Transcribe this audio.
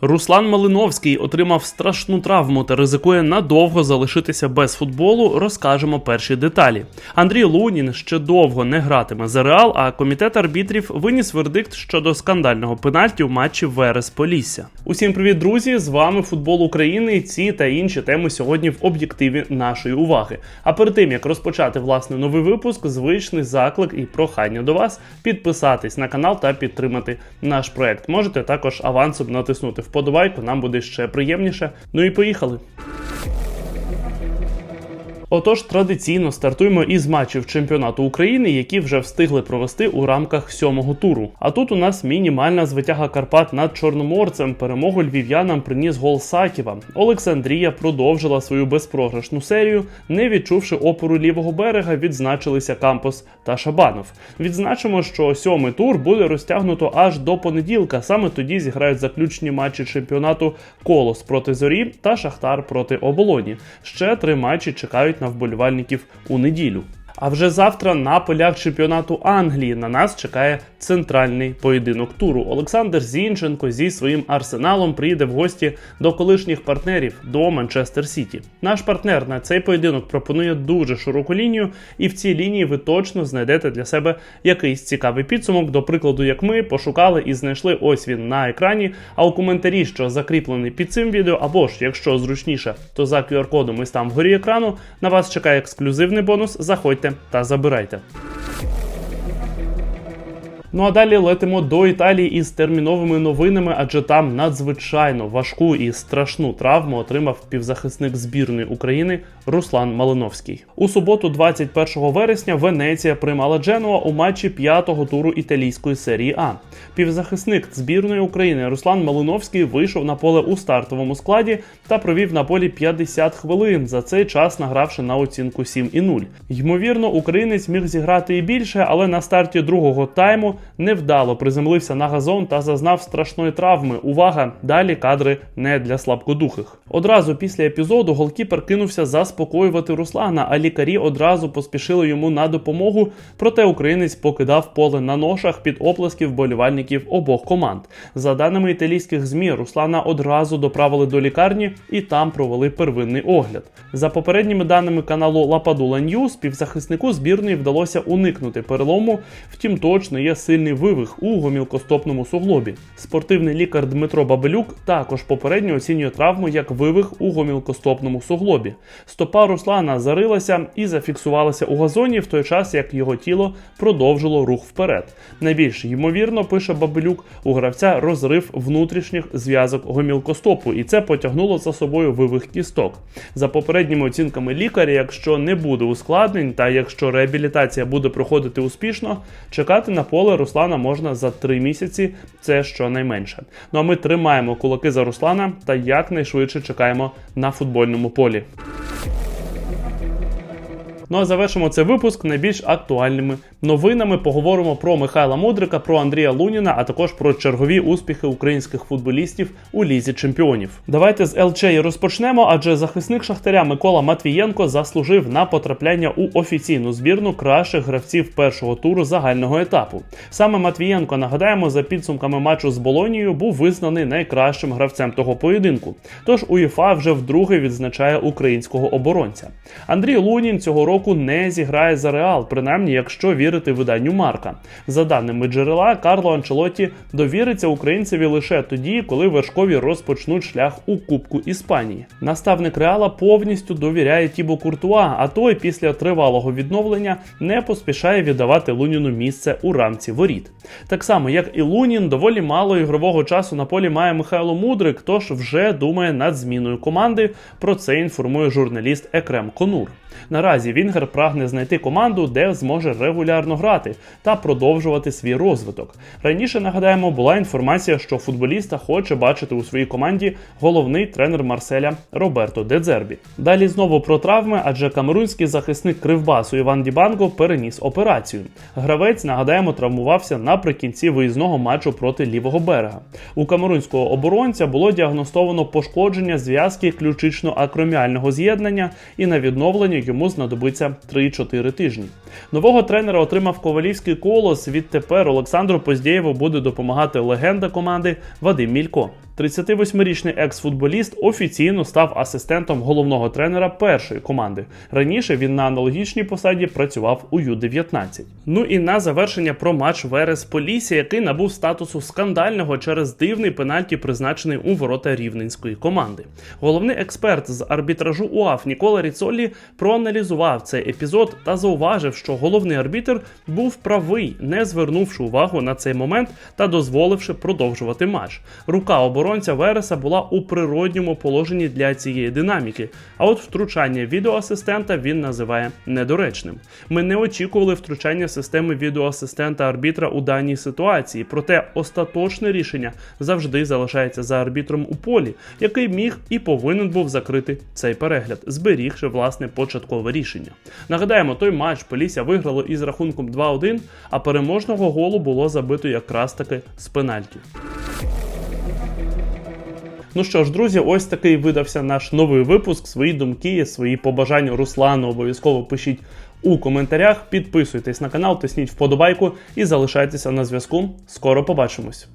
Руслан Малиновський отримав страшну травму та ризикує надовго залишитися без футболу. Розкажемо перші деталі. Андрій Лунін ще довго не гратиме за Реал, а комітет арбітрів виніс вердикт щодо скандального пенальті в матчі Верес Полісся. Усім привіт, друзі! З вами футбол України. Ці та інші теми сьогодні в об'єктиві нашої уваги. А перед тим як розпочати власне новий випуск, звичний заклик і прохання до вас підписатись на канал та підтримати наш проект. Можете також авансом натиснути вподобайку, нам буде ще приємніше. Ну і поїхали. Отож, традиційно стартуємо із матчів чемпіонату України, які вже встигли провести у рамках сьомого туру. А тут у нас мінімальна звитяга Карпат над Чорноморцем. Перемогу львів'янам приніс гол Саківа. Олександрія продовжила свою безпрограшну серію, не відчувши опору лівого берега, відзначилися Кампос та Шабанов. Відзначимо, що сьомий тур буде розтягнуто аж до понеділка. Саме тоді зіграють заключні матчі чемпіонату Колос проти зорі та Шахтар проти оболоні. Ще три матчі чекають на вболівальників у неділю. А вже завтра на полях чемпіонату Англії на нас чекає центральний поєдинок туру. Олександр Зінченко зі своїм арсеналом приїде в гості до колишніх партнерів до Манчестер Сіті. Наш партнер на цей поєдинок пропонує дуже широку лінію, і в цій лінії ви точно знайдете для себе якийсь цікавий підсумок. До прикладу, як ми пошукали і знайшли ось він на екрані. А у коментарі, що закріплений під цим відео, або ж якщо зручніше, то за QR-кодом ось там вгорі екрану на вас чекає ексклюзивний бонус. Заходьте та забирайте. Ну а далі летимо до Італії із терміновими новинами, адже там надзвичайно важку і страшну травму отримав півзахисник збірної України Руслан Малиновський. У суботу, 21 вересня, Венеція приймала Дженуа у матчі п'ятого туру італійської серії А. Півзахисник збірної України Руслан Малиновський вийшов на поле у стартовому складі та провів на полі 50 хвилин. За цей час награвши на оцінку 7,0. Ймовірно, українець міг зіграти і більше, але на старті другого тайму невдало приземлився на газон та зазнав страшної травми. Увага! Далі кадри не для слабкодухих. Одразу після епізоду голкіпер кинувся заспокоювати Руслана, а лікарі одразу поспішили йому на допомогу. Проте українець покидав поле на ношах під оплесків болівальників обох команд. За даними італійських змі, Руслана одразу доправили до лікарні і там провели первинний огляд. За попередніми даними каналу Лападула Ньюс, півзахиснику збірної вдалося уникнути перелому, втім точно є сильний вивих у гомілкостопному суглобі. Спортивний лікар Дмитро Бабелюк також попередньо оцінює травму як вивих у гомілкостопному суглобі. Стопа Руслана зарилася і зафіксувалася у газоні в той час, як його тіло продовжило рух вперед. Найбільш ймовірно, пише Бабелюк, у гравця розрив внутрішніх зв'язок гомілкостопу, і це потягнуло за собою вивих кісток. За попередніми оцінками лікаря, якщо не буде ускладнень, та якщо реабілітація буде проходити успішно, чекати на поле Руслана можна за три місяці, це щонайменше. Ну а ми тримаємо кулаки за Руслана та якнайшвидше чекаємо на футбольному полі. Ну а завершимо цей випуск найбільш актуальними новинами. Поговоримо про Михайла Мудрика, про Андрія Луніна, а також про чергові успіхи українських футболістів у лізі чемпіонів. Давайте з ЛЧ розпочнемо, адже захисник Шахтаря Микола Матвієнко заслужив на потрапляння у офіційну збірну кращих гравців першого туру загального етапу. Саме Матвієнко, нагадаємо, за підсумками матчу з Болонією був визнаний найкращим гравцем того поєдинку. Тож УЄФА вже вдруге відзначає українського оборонця. Андрій Лунін цього року року не зіграє за Реал, принаймні, якщо вірити виданню Марка. За даними джерела, Карло Анчелотті довіриться українцеві лише тоді, коли вершкові розпочнуть шлях у Кубку Іспанії. Наставник Реала повністю довіряє Тібо Куртуа, а той після тривалого відновлення не поспішає віддавати Луніну місце у рамці воріт. Так само, як і Лунін, доволі мало ігрового часу на полі має Михайло Мудрик, тож вже думає над зміною команди. Про це інформує журналіст Екрем Конур. Наразі Вінгер прагне знайти команду, де зможе регулярно грати та продовжувати свій розвиток. Раніше нагадаємо, була інформація, що футболіста хоче бачити у своїй команді головний тренер Марселя Роберто Дедзербі. Далі знову про травми, адже камерунський захисник Кривбасу Іван Дібанго переніс операцію. Гравець, нагадаємо, травмувався наприкінці виїзного матчу проти лівого берега. У камерунського оборонця було діагностовано пошкодження зв'язки ключично-акроміального з'єднання, і на відновлення йому знадобиться 3-4 тижні. Нового тренера отримав ковалівський колос. Відтепер Олександру Поздєєву буде допомагати легенда команди Вадим Мілько. 38-річний екс-футболіст офіційно став асистентом головного тренера першої команди. Раніше він на аналогічній посаді працював у Ю-19. Ну і на завершення про матч Верес Полісся, який набув статусу скандального через дивний пенальті, призначений у ворота рівненської команди. Головний експерт з арбітражу УАФ Нікола Ріцолі проаналізував цей епізод та зауважив, що головний арбітр був правий, не звернувши увагу на цей момент та дозволивши продовжувати матч. Рука оборонця Вереса була у природньому положенні для цієї динаміки. А от втручання відеоасистента він називає недоречним. Ми не очікували втручання системи відеоасистента арбітра у даній ситуації, проте остаточне рішення завжди залишається за арбітром у полі, який міг і повинен був закрити цей перегляд, зберігши власне початкове рішення. Нагадаємо, той матч Полісся виграло із рахунком 2-1, а переможного голу було забито якраз таки з пенальті. Ну що ж, друзі, ось такий видався наш новий випуск. Свої думки, свої побажання Руслану обов'язково пишіть у коментарях. Підписуйтесь на канал, тисніть вподобайку і залишайтеся на зв'язку. Скоро побачимось.